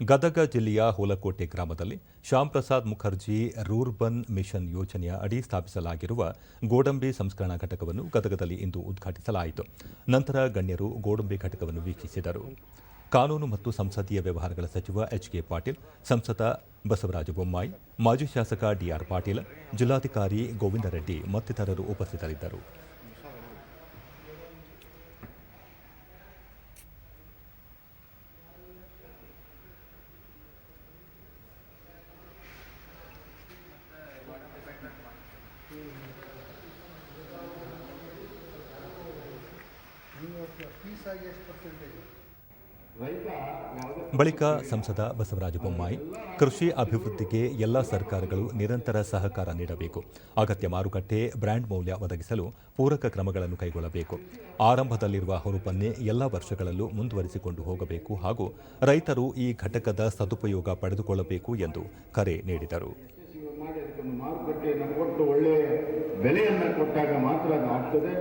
ಗದಗ ಜಿಲ್ಲೆಯ ಹೋಲಕೋಟೆ ಗ್ರಾಮದಲ್ಲಿ Shyam Prasad Mukherjee rurban mission ಯೋಜನೆಯ ಅಡಿ ಸ್ಥಾಪಿಸಲಾಗಿರುವ ಗೋಡಂಬಿ ಸಂಸ್ಕರಣಾ ಘಟಕವನ್ನು ಗದಗದಲ್ಲಿ ಇಂದು ಉದ್ಘಾಟಿಸಲಾಯಿತು. ನಂತರ ಗಣ್ಯರು ಗೋಡಂಬಿ ಘಟಕವನ್ನು ವೀಕ್ಷಿಸಿದರು. ಕಾನೂನು ಮತ್ತು ಸಂಸದೀಯ ವ್ಯವಹಾರಗಳ ಸಚಿವ ಎಚ್ ಕೆ ಪಾಟೀಲ್, ಸಂಸದ ಬಸವರಾಜ ಬೊಮ್ಮಾಯಿ, ಮಾಜಿ ಶಾಸಕ ಡಿಆರ್ ಪಾಟೀಲ್, ಜಿಲ್ಲಾಧಿಕಾರಿ ಗೋವಿಂದ ರೆಡ್ಡಿ ಮತ್ತಿತರರು ಉಪಸ್ಥಿತರಿದ್ದರು. ಬಳಿಕ ಸಂಸದ ಬಸವರಾಜ ಬೊಮ್ಮಾಯಿ, ಕೃಷಿ ಅಭಿವೃದ್ಧಿಗೆ ಎಲ್ಲ ಸರ್ಕಾರಗಳು ನಿರಂತರ ಸಹಕಾರ ನೀಡಬೇಕು. ಅಗತ್ಯ ಮಾರುಕಟ್ಟೆ, ಬ್ರ್ಯಾಂಡ್ ಮೌಲ್ಯ ಒದಗಿಸಲು ಪೂರಕ ಕ್ರಮಗಳನ್ನು ಕೈಗೊಳ್ಳಬೇಕು. ಆರಂಭದಲ್ಲಿರುವ ಹುರುಪನ್ನೇ ಎಲ್ಲ ವರ್ಷಗಳಲ್ಲೂ ಮುಂದುವರಿಸಿಕೊಂಡು ಹೋಗಬೇಕು ಹಾಗೂ ರೈತರು ಈ ಘಟಕದ ಸದುಪಯೋಗ ಪಡೆದುಕೊಳ್ಳಬೇಕು ಎಂದು ಕರೆ ನೀಡಿದರು. ಮಾರುಕಟ್ಟೆಯನ್ನು ಕೊಟ್ಟು ಒಳ್ಳೆಯ ಬೆಲೆಯನ್ನು ಕೊಟ್ಟಾಗ ಮಾತ್ರ ಅದು ಆಗ್ತದೆ.